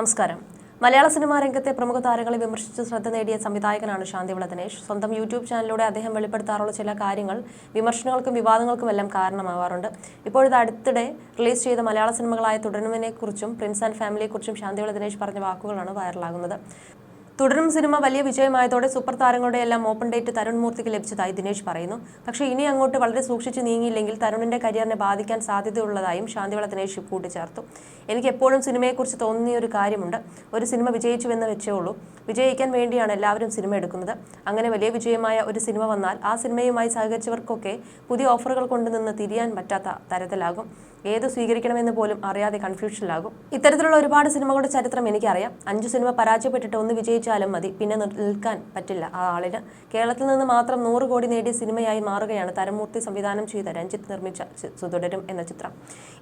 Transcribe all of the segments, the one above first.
നമസ്കാരം. മലയാള സിനിമാ രംഗത്തെ പ്രമുഖ താരങ്ങളെ വിമർശിച്ച് ശ്രദ്ധ നേടിയ സംവിധായകനാണ് ശാന്തിവിള ദിനേശ്. സ്വന്തം യൂട്യൂബ് ചാനലിലൂടെ അദ്ദേഹം വെളിപ്പെടുത്താറുള്ള ചില കാര്യങ്ങൾ വിമർശനങ്ങൾക്കും വിവാദങ്ങൾക്കും എല്ലാം കാരണമാവാറുണ്ട്. ഇപ്പോഴത്തെ അടുത്തിടെ റിലീസ് ചെയ്ത മലയാള സിനിമകളായ തുടരുന്നതിനെക്കുറിച്ചും പ്രിൻസ് ആൻഡ് ഫാമിലിയെക്കുറിച്ചും ശാന്തിവിള ദിനേശ് പറഞ്ഞ വാക്കുകളാണ് വൈറലാകുന്നത്. തുടരും സിനിമ വലിയ വിജയമായതോടെ സൂപ്പർ താരങ്ങളുടെ എല്ലാം ഓപ്പൺ ഡേറ്റ് തരുൺ മൂർത്തിക്ക് ലഭിച്ചതായി ദിനേശ് പറയുന്നു. പക്ഷേ ഇനി അങ്ങോട്ട് വളരെ സൂക്ഷിച്ച് നീങ്ങിയില്ലെങ്കിൽ തരുണിന്റെ കരിയറിനെ ബാധിക്കാൻ സാധ്യതയുള്ളതായും ശാന്തിവള ദിനേശ് കൂട്ടിച്ചേർത്തു. എനിക്ക് എപ്പോഴും സിനിമയെക്കുറിച്ച് തോന്നിയ ഒരു കാര്യമുണ്ട്. ഒരു സിനിമ വിജയിച്ചുവെന്ന് വെച്ചേ ഉള്ളൂ. വിജയിക്കാൻ വേണ്ടിയാണ് എല്ലാവരും സിനിമ എടുക്കുന്നത്. അങ്ങനെ വലിയ വിജയമായ ഒരു സിനിമ വന്നാൽ ആ സിനിമയുമായി സഹകരിച്ചവർക്കൊക്കെ പുതിയ ഓഫറുകൾ കൊണ്ടുനിന്ന് തിരിയാൻ പറ്റാത്ത തരത്തിലാകും. ഏത് സ്വീകരിക്കണമെന്ന് പോലും അറിയാതെ കൺഫ്യൂഷനിലാകും. ഇത്തരത്തിലുള്ള ഒരുപാട് സിനിമകളുടെ ചരിത്രം എനിക്കറിയാം. അഞ്ച് സിനിമ പരാജയപ്പെട്ടിട്ട് ഒന്ന് വിജയിച്ചാലും മതി. പിന്നെ നിൽക്കാൻ പറ്റില്ല. ആ ആളിന് കേരളത്തിൽ നിന്ന് മാത്രം നൂറ് കോടി നേടിയ സിനിമയായി മാറുകയാണ് തരമൂർത്തി സംവിധാനം ചെയ്ത രഞ്ജിത്ത് നിർമ്മിച്ച സുതുടരും എന്ന ചിത്രം.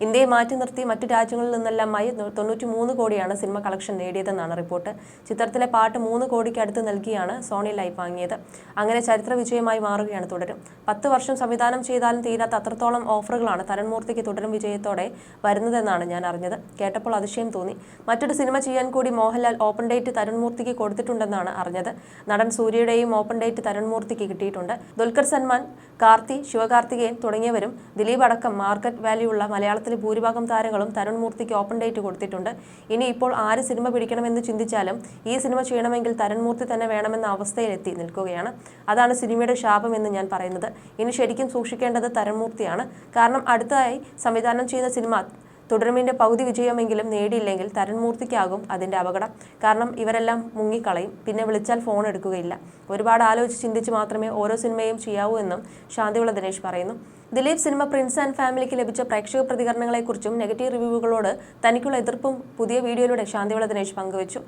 ഇന്ത്യയെ മാറ്റി നിർത്തി മറ്റു രാജ്യങ്ങളിൽ നിന്നെല്ലാമായി തൊണ്ണൂറ്റി മൂന്ന് കോടിയാണ് സിനിമ കളക്ഷൻ നേടിയതെന്നാണ് റിപ്പോർട്ട്. ചിത്രത്തിലെ പാട്ട് മൂന്ന് കോടിക്ക് അടുത്ത് നൽകിയാണ് സോണി ലൈവ് വാങ്ങിയത്. അങ്ങനെ ചരിത്ര വിജയമായി മാറുകയാണ് തുടരും. പത്ത് വർഷം സംവിധാനം ചെയ്താലും തീരാത്ത അത്രത്തോളം ഓഫറുകളാണ് തരൺമൂർത്തിക്ക് തുടരും വിജയത്തോടെ വരുന്നതെന്നാണ് ഞാൻ അറിഞ്ഞത്. കേട്ടപ്പോൾ അതിശയം തോന്നി. മറ്റൊരു സിനിമ ചെയ്യാൻ കൂടി മോഹൻലാൽ ഓപ്പൺ ഡേറ്റ് തരുൺമൂർത്തിക്ക് കൊടുത്തിട്ടുണ്ടെന്നാണ് അറിഞ്ഞത്. നടൻ സൂര്യയുടെയും ഓപ്പൺ ഡേറ്റ് തരുൺമൂർത്തിക്ക് കിട്ടിയിട്ടുണ്ട്. ദുൽഖർ സൽമാൻ കാർത്തി ശിവകാർത്തികേയൻ തുടങ്ങിയവരും ദിലീപ് അടക്കം മാർക്കറ്റ് വാല്യൂ ഉള്ള മലയാളത്തിലെ ഭൂരിഭാഗം താരങ്ങളും തരുൺമൂർത്തിക്ക് ഓപ്പൺ ഡേറ്റ് കൊടുത്തിട്ടുണ്ട്. ഇനി ഇപ്പോൾ ആര് സിനിമ പിടിക്കണമെന്ന് ചിന്തിച്ചാലും ഈ സിനിമ ചെയ്യണമെങ്കിൽ തരൺമൂർത്തി തന്നെ വേണമെന്ന അവസ്ഥയിലെത്തി നിൽക്കുകയാണ്. അതാണ് സിനിമയുടെ ശാപമെന്ന് ഞാൻ പറയുന്നത്. ഇനി ശരിക്കും സൂക്ഷിക്കേണ്ടത് തരൺമൂർത്തിയാണ്. കാരണം അടുത്തതായി സംവിധാനം ചെയ്യുന്ന സിനിമ തുടരുമിന്റെ പകുതി വിജയമെങ്കിലും നേടിയില്ലെങ്കിൽ തരൺമൂർത്തിക്കാകും അതിന്റെ അപകടം. കാരണം ഇവരെല്ലാം മുങ്ങിക്കളയും. പിന്നെ വിളിച്ചാൽ ഫോൺ എടുക്കുകയില്ല. ഒരുപാട് ആലോചിച്ച് ചിന്തിച്ച് മാത്രമേ ഓരോ സിനിമയും ചെയ്യാവൂ എന്നും ശാന്തിവിള ദിനേശ് പറയുന്നു. ദിലീപ് സിനിമ പ്രിൻസ് ആൻഡ് ഫാമിലിക്ക് ലഭിച്ച പ്രേക്ഷക പ്രതികരണങ്ങളെക്കുറിച്ചും നെഗറ്റീവ് റിവ്യൂകളോട് തനിക്കുള്ള എതിർപ്പും പുതിയ വീഡിയോയിലൂടെ ശാന്തിവിള ദിനേശ് പങ്കുവച്ചു.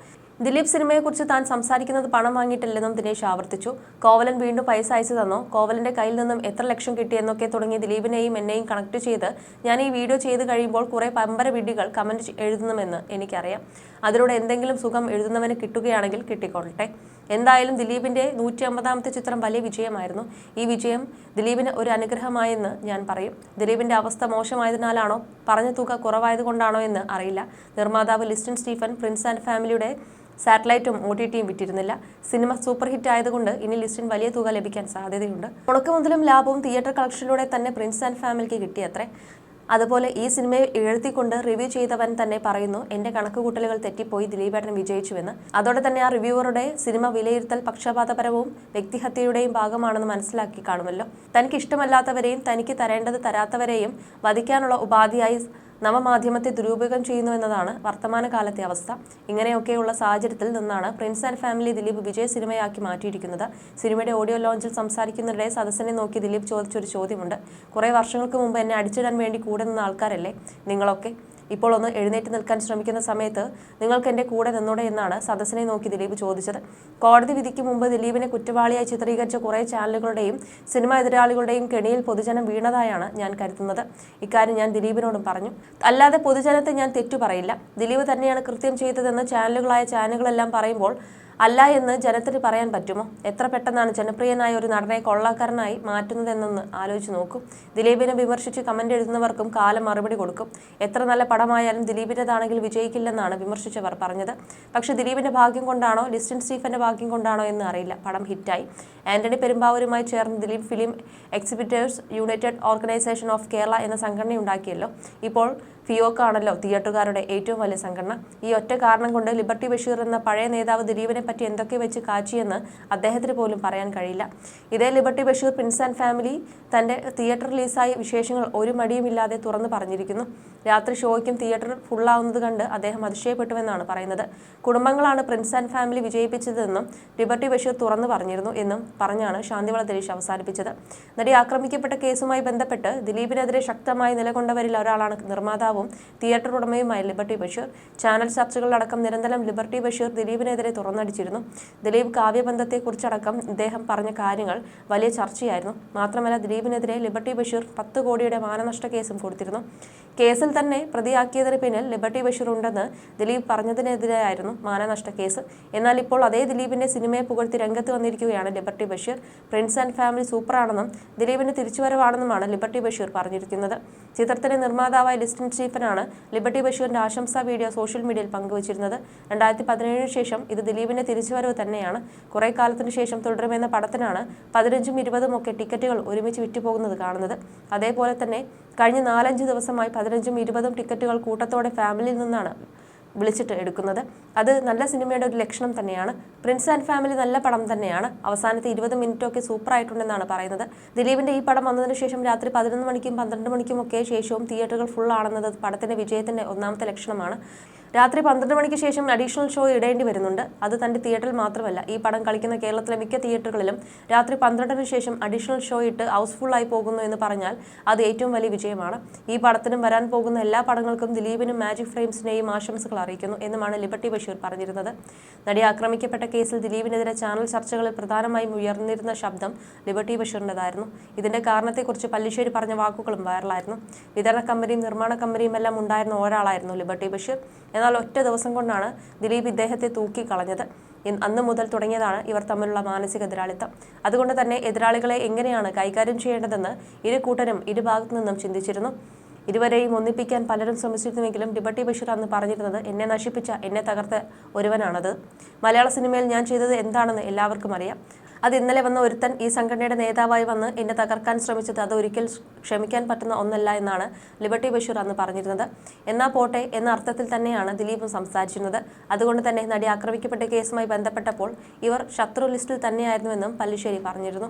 ദിലീപ് സിനിമയെക്കുറിച്ച് താൻ സംസാരിക്കുന്നത് പണം വാങ്ങിയിട്ടില്ലെന്നും ദിനേശ് ആവർത്തിച്ചു. കോവലൻ വീണ്ടും പൈസ അയച്ചു തന്നോ? കോവലന്റെ കയ്യിൽ നിന്നും എത്ര ലക്ഷം കിട്ടിയെന്നൊക്കെ തുടങ്ങി ദിലീപിനെയും എന്നെയും കണക്ട് ചെയ്ത് ഞാൻ ഈ വീഡിയോ ചെയ്ത് കഴിയുമ്പോൾ കുറെ പമ്പര വിഡികൾ കമന്റ് എഴുതുന്നുമെന്ന് എനിക്കറിയാം. അതിലൂടെ എന്തെങ്കിലും സുഖം എഴുതുന്നവന് കിട്ടുകയാണെങ്കിൽ കിട്ടിക്കൊള്ളട്ടെ. എന്തായാലും ദിലീപിന്റെ നൂറ്റി അമ്പതാമത്തെ ചിത്രം വലിയ വിജയമായിരുന്നു. ഈ വിജയം ദിലീപിന് ഒരു അനുഗ്രഹമായെന്ന് ഞാൻ പറയും. ദിലീപിന്റെ അവസ്ഥ മോശമായതിനാലാണോ? പറഞ്ഞ തുക കുറവായതുകൊണ്ടാണോ എന്ന് അറിയില്ല. നിർമ്മാതാവ് ലിസ്റ്റൻ സ്റ്റീഫൻ പ്രിൻസ് ആൻഡ് ഫാമിലിയുടെ സാറ്റലൈറ്റും ഒ ടി ടിയും വിറ്റിരുന്നില്ല. സിനിമ സൂപ്പർ ഹിറ്റ് ആയതുകൊണ്ട് ഇനി ലിസ്റ്റിന് വലിയ തുക ലഭിക്കാൻ സാധ്യതയുണ്ട്. മുടക്കമുതലും ലാഭവും തിയേറ്റർ കളക്ഷനിലൂടെ തന്നെ പ്രിൻസ് ആൻഡ് ഫാമിലിക്ക് കിട്ടിയത്രേ. അതുപോലെ ഈ സിനിമയെ എഴുതിക്കൊണ്ട് റിവ്യൂ ചെയ്തവൻ തന്നെ പറയുന്നു എന്റെ കണക്കുകൂട്ടലുകൾ തെറ്റിപ്പോയി ദിലീപേട്ടൻ വിജയിച്ചുവെന്ന്. അതോടെ തന്നെ ആ റിവ്യൂവറുടെ സിനിമ വിലയിരുത്തൽ പക്ഷപാതപരവും വ്യക്തിഹത്യയുടെയും ഭാഗമാണെന്ന് മനസ്സിലാക്കി കാണുമല്ലോ. തനിക്ക് ഇഷ്ടമല്ലാത്തവരെയും തനിക്ക് തരേണ്ടത് തരാത്തവരെയും വധിക്കാനുള്ള ഉപാധിയായി നവമാധ്യമത്തെ ദുരുപയോഗം ചെയ്യുന്നു എന്നതാണ് വർത്തമാനകാലത്തെ അവസ്ഥ. ഇങ്ങനെയൊക്കെയുള്ള സാഹചര്യത്തിൽ നിന്നാണ് പ്രിൻസ് ആൻഡ് ഫാമിലി ദിലീപ് വിജയ സിനിമയാക്കി മാറ്റിയിരിക്കുന്നത്. സിനിമയുടെ ഓഡിയോ ലോഞ്ചിൽ സംസാരിക്കുന്നതിനിടെ സദസ്സിനെ നോക്കി ദിലീപ് ചോദിച്ചൊരു ചോദ്യമുണ്ട്. കുറേ വർഷങ്ങൾക്ക് മുമ്പ് എന്നെ അടിച്ചിടാൻ വേണ്ടി കൂടെ നിന്ന ആൾക്കാരല്ലേ? നിങ്ങളൊക്കെ? ഇപ്പോൾ ഒന്ന് എഴുന്നേറ്റ് നിൽക്കാൻ ശ്രമിക്കുന്ന സമയത്ത് നിങ്ങൾക്ക് എന്റെ കൂടെ നിന്നോടെ എന്നാണ് സദസ്സിനെ നോക്കി ദിലീപ് ചോദിച്ചത്. കോടതി വിധിക്ക് മുമ്പ് ദിലീപിനെ കുറ്റവാളിയായി ചിത്രീകരിച്ച കുറേ ചാനലുകളുടെയും സിനിമ എതിരാളികളുടെയും കെണിയിൽ പൊതുജനം വീണതായാണ് ഞാൻ കരുതുന്നത്. ഇക്കാര്യം ഞാൻ ദിലീപിനോടും പറഞ്ഞു. അല്ലാതെ പൊതുജനത്തെ ഞാൻ തെറ്റു പറയില്ല. ദിലീപ് തന്നെയാണ് കൃത്യം ചെയ്തതെന്ന് ചാനലുകളായ ചാനലുകളെല്ലാം പറയുമ്പോൾ അല്ല എന്ന് ജനത്തിന് പറയാൻ പറ്റുമോ? എത്ര പെട്ടെന്നാണ് ജനപ്രിയനായ ഒരു നടനെ കൊള്ളാക്കാരനായി മാറ്റുന്നതെന്നൊന്ന് ആലോചിച്ച് നോക്കും. ദിലീപിനെ വിമർശിച്ച് കമന്റ് എഴുതുന്നവർക്കും കാലം മറുപടി കൊടുക്കും. എത്ര നല്ല പടമായാലും ദിലീപിന്റെതാണെങ്കിൽ വിജയിക്കില്ലെന്നാണ് വിമർശിച്ചവർ പറഞ്ഞത്. പക്ഷെ ദിലീപിന്റെ ഭാഗ്യം കൊണ്ടാണോ ലിസ്റ്റൻ സ്റ്റീഫന്റെ ഭാഗ്യം കൊണ്ടാണോ എന്ന് അറിയില്ല. പടം ഹിറ്റായി. ആന്റണി പെരുമ്പാവൂരുമായി ചേർന്ന് Dileep film exhibitors united organisation of Kerala എന്ന സംഘടനയുണ്ടാക്കിയല്ലോ. ഇപ്പോൾ ഫിയോക്ക് ആണല്ലോ തിയേറ്ററുകാരുടെ ഏറ്റവും വലിയ സംഘടന. ഈ ഒറ്റ കാരണം കൊണ്ട് ലിബർട്ടി ബഷീർ എന്ന പഴയ നേതാവ് ദിലീപിനെ പറ്റി എന്തൊക്കെ വെച്ച് കാച്ചിയെന്ന് അദ്ദേഹത്തിന് പോലും പറയാൻ കഴിയില്ല. ഇതേ Liberty Basheer prince and family തന്റെ തിയേറ്റർ റിലീസായ വിശേഷങ്ങൾ ഒരു മടിയുമില്ലാതെ തുറന്നു പറഞ്ഞിരിക്കുന്നു. രാത്രി ഷോയ്ക്കും തിയേറ്റർ ഫുള്ളാവുന്നത് കണ്ട് അദ്ദേഹം അതിശയപ്പെട്ടുവെന്നാണ് പറയുന്നത്. കുടുംബങ്ങളാണ് പ്രിൻസ് ആൻഡ് ഫാമിലി വിജയിപ്പിച്ചതെന്നും ലിബർട്ടി ബഷീർ തുറന്നു പറഞ്ഞിരുന്നു എന്നും പറഞ്ഞാണ് ശാന്തിവള ദിലീഷ് അവസാനിപ്പിച്ചത്. നടി ആക്രമിക്കപ്പെട്ട കേസുമായി ബന്ധപ്പെട്ട് ദിലീപിനെതിരെ ശക്തമായി നിലകൊണ്ടവരിൽ ഒരാളാണ് നിർമ്മാതാവും തിയേറ്റർ ഉടമയുമായ ലിബർട്ടി ബഷീർ ചാനൽ ചർച്ചകളിലടക്കം നിരന്തരം ലിബർട്ടി ബഷീർ ദിലീപിനെതിരെ തുറന്നടിച്ചിരുന്നു. ദിലീപ് കാവ്യബന്ധത്തെക്കുറിച്ചടക്കം ഇദ്ദേഹം പറഞ്ഞ കാര്യങ്ങൾ വലിയ ചർച്ചയായിരുന്നു. മാത്രമല്ല ദിലീപിനെതിരെ ലിബർട്ടി ബഷീർ പത്ത് കോടിയുടെ മാനനഷ്ട കേസും കൊടുത്തിരുന്നു. കേസിൽ തന്നെ പ്രതിയാക്കിയതിന് പിന്നിൽ ലിബർട്ടി ബഷീർ ഉണ്ടെന്ന് ദിലീപ് പറഞ്ഞതിനെതിരെയായിരുന്നു മാനനഷ്ട കേസ്. എന്നാൽ ഇപ്പോൾ അതേ ദിലീപിന്റെ സിനിമയെ പുകഴ്ത്തി രംഗത്ത് വന്നിരിക്കുകയാണ് Liberty Basheer. Prince and family സൂപ്പറാണെന്നും ദിലീപിന്റെ തിരിച്ചുവരവാണെന്നുമാണ് ലിബർട്ടി ബഷീർ പറഞ്ഞിരിക്കുന്നത്. ചിത്രത്തിന്റെ നിർമ്മാതാവായ ലിസ്റ്റൻ സ്റ്റീഫൻ സ്റ്റീഫനാണ് ലിബർട്ടി ബഷീറിന്റെ ആശംസാ വീഡിയോ സോഷ്യൽ മീഡിയയിൽ പങ്കുവച്ചിരുന്നത്. രണ്ടായിരത്തി പതിനേഴിന് ശേഷം ഇത് ദിലീപിന്റെ തിരിച്ചുവരവ് തന്നെയാണ്. കുറെ കാലത്തിന് ശേഷം തുടരുമെന്ന പടത്തിനാണ് പതിനഞ്ചും ഇരുപതും ഒക്കെ ടിക്കറ്റുകൾ ഒരുമിച്ച് വിറ്റുപോകുന്നത് കാണുന്നത്. അതേപോലെ തന്നെ കഴിഞ്ഞ നാലഞ്ച് ദിവസമായി പതിനഞ്ചും ഇരുപതും ടിക്കറ്റുകൾ കൂട്ടത്തോടെ ഫാമിലിയിൽ നിന്നാണ് വിളിച്ചിട്ട് എടുക്കുന്നത്. അത് നല്ല സിനിമയുടെ ഒരു ലക്ഷണം തന്നെയാണ്. പ്രിൻസ് ആൻഡ് ഫാമിലി നല്ല പടം തന്നെയാണ്. അവസാനത്തെ ഇരുപത് മിനിറ്റൊക്കെ സൂപ്പർ ആയിട്ടുണ്ടെന്നാണ് പറയുന്നത്. ദിലീപിന്റെ ഈ പടം വന്നതിന് ശേഷം രാത്രി പതിനൊന്ന് മണിക്കും പന്ത്രണ്ട് മണിക്കും ഒക്കെ ശേഷവും തിയേറ്ററുകൾ ഫുൾ ആണെന്നത് പടത്തിന്റെ വിജയത്തിന്റെ ഒന്നാമത്തെ ലക്ഷണമാണ്. രാത്രി പന്ത്രണ്ട് മണിക്ക് ശേഷം അഡീഷണൽ ഷോ ഇടേണ്ടി വരുന്നുണ്ട്. അത് തന്റെ തിയേറ്ററിൽ മാത്രമല്ല ഈ പടം കളിക്കുന്ന കേരളത്തിലെ മിക്ക തിയേറ്ററുകളിലും രാത്രി പന്ത്രണ്ടിന് ശേഷം അഡീഷണൽ ഷോ ഇട്ട് ആയി പോകുന്നു എന്ന് പറഞ്ഞാൽ അത് ഏറ്റവും വലിയ വിജയമാണ്. ഈ പടത്തിനും വരാൻ പോകുന്ന എല്ലാ പടങ്ങൾക്കും ദിലീപിനും മാജിക് ഫ്രെയിംസിനെയും ആശംസകൾ അറിയിക്കുന്നു എന്നുമാണ് ലിബർട്ടി ബഷീർ പറഞ്ഞിരുന്നത്. നടി ആക്രമിക്കപ്പെട്ട കേസിൽ ദിലീപിനെതിരെ ചാനൽ ചർച്ചകളിൽ പ്രധാനമായും ഉയർന്നിരുന്ന ശബ്ദം ലിബർട്ടി ബഷീറിന്റെതായിരുന്നു ഇതിന്റെ കാരണത്തെക്കുറിച്ച് പല്ലിശ്ശേരി പറഞ്ഞ വാക്കുകളും വൈറലായിരുന്നു. വിതരണ കമ്പനിയും നിർമ്മാണ കമ്പനിയും എല്ലാം ഉണ്ടായിരുന്ന ഒരാളായിരുന്നു ലിബർട്ടി ബഷീർ. എന്നാൽ ഒറ്റ ദിവസം കൊണ്ടാണ് ദിലീപ് ഇദ്ദേഹത്തെ തൂക്കിക്കളഞ്ഞത് കളഞ്ഞത്. അന്ന് മുതൽ തുടങ്ങിയതാണ് ഇവർ തമ്മിലുള്ള മാനസിക എതിരാളിത്തം. അതുകൊണ്ട് തന്നെ എതിരാളികളെ എങ്ങനെയാണ് കൈകാര്യം ചെയ്യേണ്ടതെന്ന് ഇരു കൂട്ടരും ഇരുഭാഗത്തു നിന്നും ചിന്തിച്ചിരുന്നു. ഇരുവരെയും ഒന്നിപ്പിക്കാൻ പലരും ശ്രമിച്ചിരുന്നുവെങ്കിലും ഡിബട്ടി ബഷീർ അന്ന് പറഞ്ഞിരുന്നത് എന്നെ നശിപ്പിച്ച എന്നെ തകർത്ത ഒരുവനാണത്. മലയാള സിനിമയിൽ ഞാൻ ചെയ്തത് എന്താണെന്ന് എല്ലാവർക്കും അറിയാം. അത് ഇന്നലെ വന്ന ഒരുത്തൻ ഈ സംഘടനയുടെ നേതാവായി വന്ന് എന്നെ തകർക്കാൻ ശ്രമിച്ചത്. അത് ഒരിക്കൽ ക്ഷമിക്കാൻ പറ്റുന്ന ഒന്നല്ല എന്നാണ് ലിബർട്ടി ബഷീർ അന്ന് പറഞ്ഞിരുന്നത്. എന്നാ പോട്ടെ എന്ന അർത്ഥത്തിൽ തന്നെയാണ് ദിലീപും സംസാരിച്ചിരുന്നത്. അതുകൊണ്ട് തന്നെ നടി ആക്രമിക്കപ്പെട്ട കേസുമായി ബന്ധപ്പെട്ടപ്പോൾ ഇവർ ശത്രു ലിസ്റ്റിൽ തന്നെയായിരുന്നുവെന്നും പല്ലിശ്ശേരി പറഞ്ഞിരുന്നു.